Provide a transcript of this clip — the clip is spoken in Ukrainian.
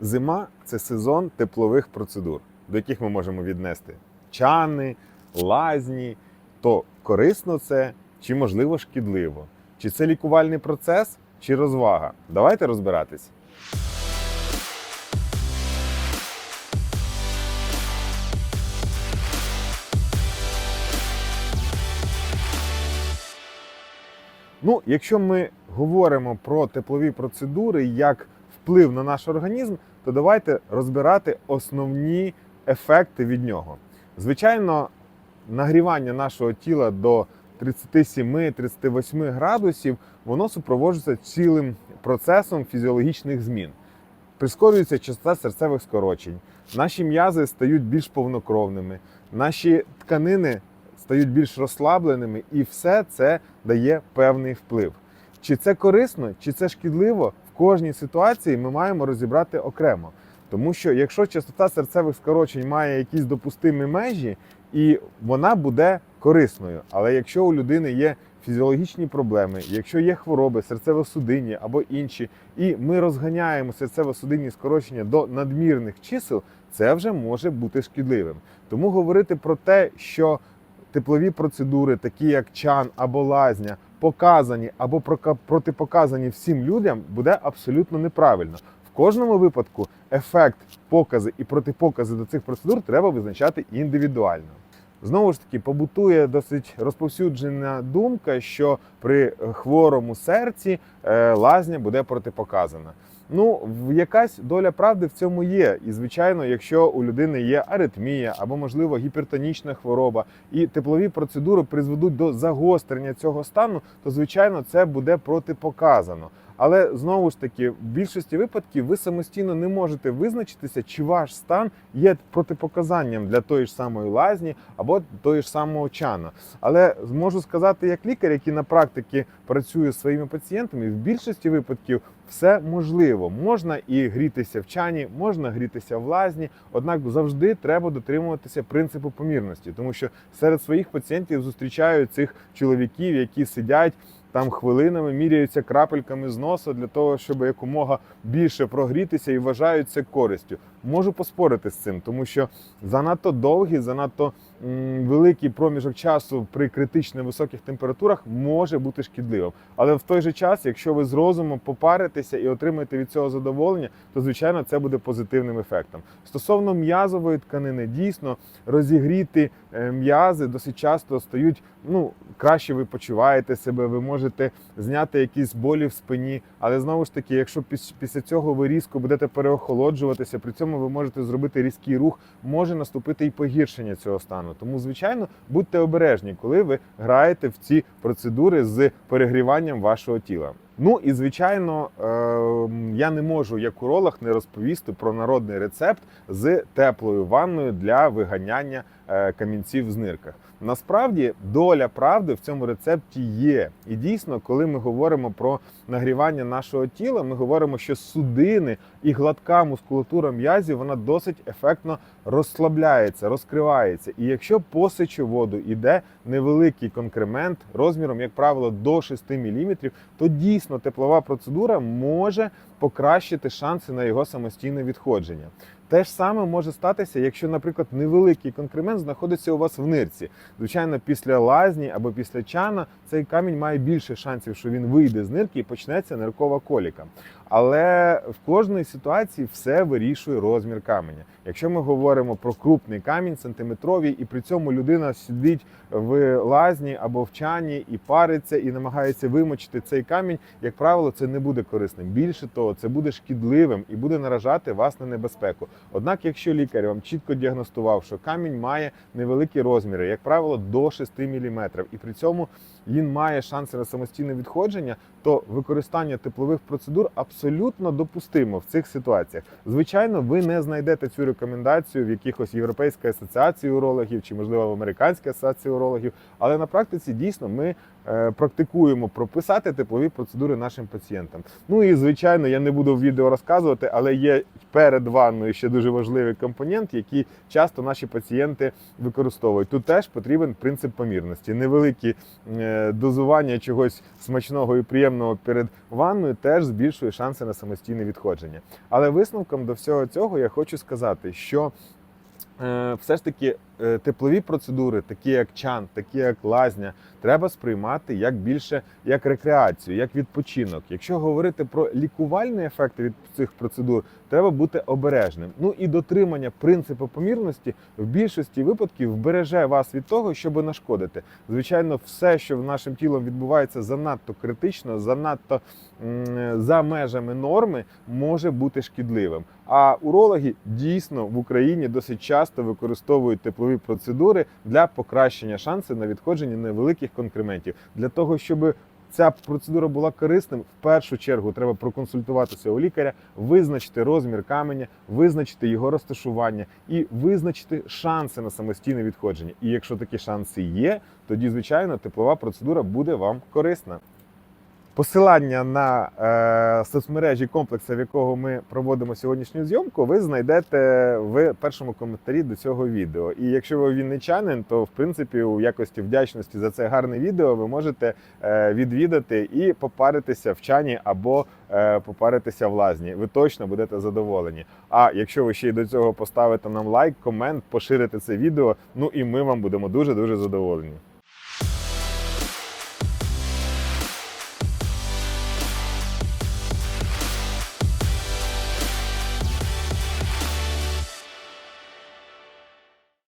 Зима це сезон теплових процедур, до яких ми можемо віднести чани, лазні. То корисно це чи можливо шкідливо? Чи це лікувальний процес, чи розвага? Давайте розбиратись. Ну, якщо ми говоримо про теплові процедури як вплив на наш організм, то давайте розбирати основні ефекти від нього. Звичайно, нагрівання нашого тіла до 37-38 градусів воно супроводжується цілим процесом фізіологічних змін. Прискорюється частота серцевих скорочень, наші м'язи стають більш повнокровними, наші тканини стають більш розслабленими, і все це дає певний вплив. Чи це корисно, чи це шкідливо, кожній ситуації ми маємо розібрати окремо. Тому що якщо частота серцевих скорочень має якісь допустимі межі, і вона буде корисною. Але якщо у людини є фізіологічні проблеми, якщо є хвороби, серцево-судинні або інші, і ми розганяємо серцево-судинні скорочення до надмірних чисел, це вже може бути шкідливим. Тому говорити про те, що теплові процедури, такі як чан або лазня, показані або протипоказані всім людям, буде абсолютно неправильно. В кожному випадку ефект, покази і протипокази до цих процедур треба визначати індивідуально. Знову ж таки, побутує досить розповсюджена думка, що при хворому серці е, лазня буде протипоказана. Ну, якась доля правди в цьому є. І, звичайно, якщо у людини є аритмія або, можливо, гіпертонічна хвороба, і теплові процедури призведуть до загострення цього стану, то звичайно це буде протипоказано. Але знову ж таки, в більшості випадків ви самостійно не можете визначитися, чи ваш стан є протипоказанням для тої ж самої лазні або тої ж самого чана. Але зможу сказати, як лікар, який на практиці працює з своїми пацієнтами, в більшості випадків все можливо. Можна і грітися в чані, можна грітися в лазні, однак завжди треба дотримуватися принципу помірності, тому що серед своїх пацієнтів зустрічаю цих чоловіків, які сидять. Там хвилинами міряються крапельками з носа для того, щоб якомога більше прогрітися і вважають це користю. Можу поспорити з цим, тому що занадто довгий, занадто великий проміжок часу при критично високих температурах може бути шкідливим. Але в той же час, якщо ви з розумом попаритеся і отримаєте від цього задоволення, то звичайно це буде позитивним ефектом. Стосовно м'язової тканини, дійсно розігріти е, м'язи досить часто стають ну краще ви почуваєте себе, ви можете зняти якісь болі в спині. Але знову ж таки, якщо після цього ви різко будете переохолоджуватися, при цьому ви можете зробити різкий рух, може наступити і погіршення цього стану. Тому, звичайно, будьте обережні, коли ви граєте в ці процедури з перегріванням вашого тіла. Ну і звичайно, е, я не можу як уролог не розповісти про народний рецепт з теплою ванною для виганяння камінців в нирках. Насправді доля правди в цьому рецепті є. І дійсно, коли ми говоримо про нагрівання нашого тіла, ми говоримо, що судини і гладка мускулатура м'язів вона досить ефектно розслабляється, розкривається. І якщо по сечоводу йде невеликий конкремент розміром, як правило, до 6 мм, то дійсно теплова процедура може покращити шанси на його самостійне відходження. Те ж саме може статися, якщо, наприклад, невеликий конкремент знаходиться у вас в нирці. Звичайно, після лазні або після чана цей камінь має більше шансів, що він вийде з нирки і почнеться ниркова коліка. Але в кожній ситуації все вирішує розмір каменя. Якщо ми говоримо про крупний камінь, сантиметровий, і при цьому людина сидить в лазні або в чані і париться, і намагається вимочити цей камінь, як правило, це не буде корисним. Більше того, це буде шкідливим і буде наражати вас на небезпеку. Однак, якщо лікар вам чітко діагностував, що камінь має невеликі розміри, як правило, до 6 мм, і при цьому він має шанси на самостійне відходження, то використання теплових процедур абсолютно допустимо в цих ситуаціях. Звичайно, ви не знайдете цю рекомендацію в якихось європейській асоціації урологів чи, можливо, в американській асоціації урологів, але на практиці дійсно ми е, практикуємо прописати теплові процедури нашим пацієнтам. Ну і звичайно, я не буду в відео розказувати, але є перед ванною ще дуже важливий компонент, який часто наші пацієнти використовують. Тут теж потрібен принцип помірності. Невеликі е, дозування чогось смачного і приємного перед ванною теж збільшує шанси на самостійне відходження. Але висновком до всього цього я хочу сказати, що е, все ж таки теплові процедури, такі як чан, такі як лазня, треба сприймати як більше як рекреацію, як відпочинок. Якщо говорити про лікувальні ефекти від цих процедур, треба бути обережним. Ну і дотримання принципу помірності в більшості випадків вбереже вас від того, щоб нашкодити. Звичайно, все, що в нашим тілом відбувається занадто критично, занадто за межами норми, може бути шкідливим. А урологи дійсно в Україні досить часто використовують теплові процедури для покращення шансів на відходження невеликих конкрементів, для того, щоб Ця процедура була корисним. В першу чергу треба проконсультуватися у лікаря, визначити розмір каменя, визначити його розташування і визначити шанси на самостійне відходження. І якщо такі шанси є, тоді звичайно теплова процедура буде вам корисна. Посилання на е, соцмережі комплексу, в якого ми проводимо сьогоднішню зйомку, ви знайдете в першому коментарі до цього відео. І якщо ви вінничанин, то в принципі у якості вдячності за це гарне відео ви можете е, відвідати і попаритися в чані або е, попаритися в лазні. Ви точно будете задоволені. А якщо ви ще й до цього поставите нам лайк, комент, поширите це відео, ну і ми вам будемо дуже дуже задоволені.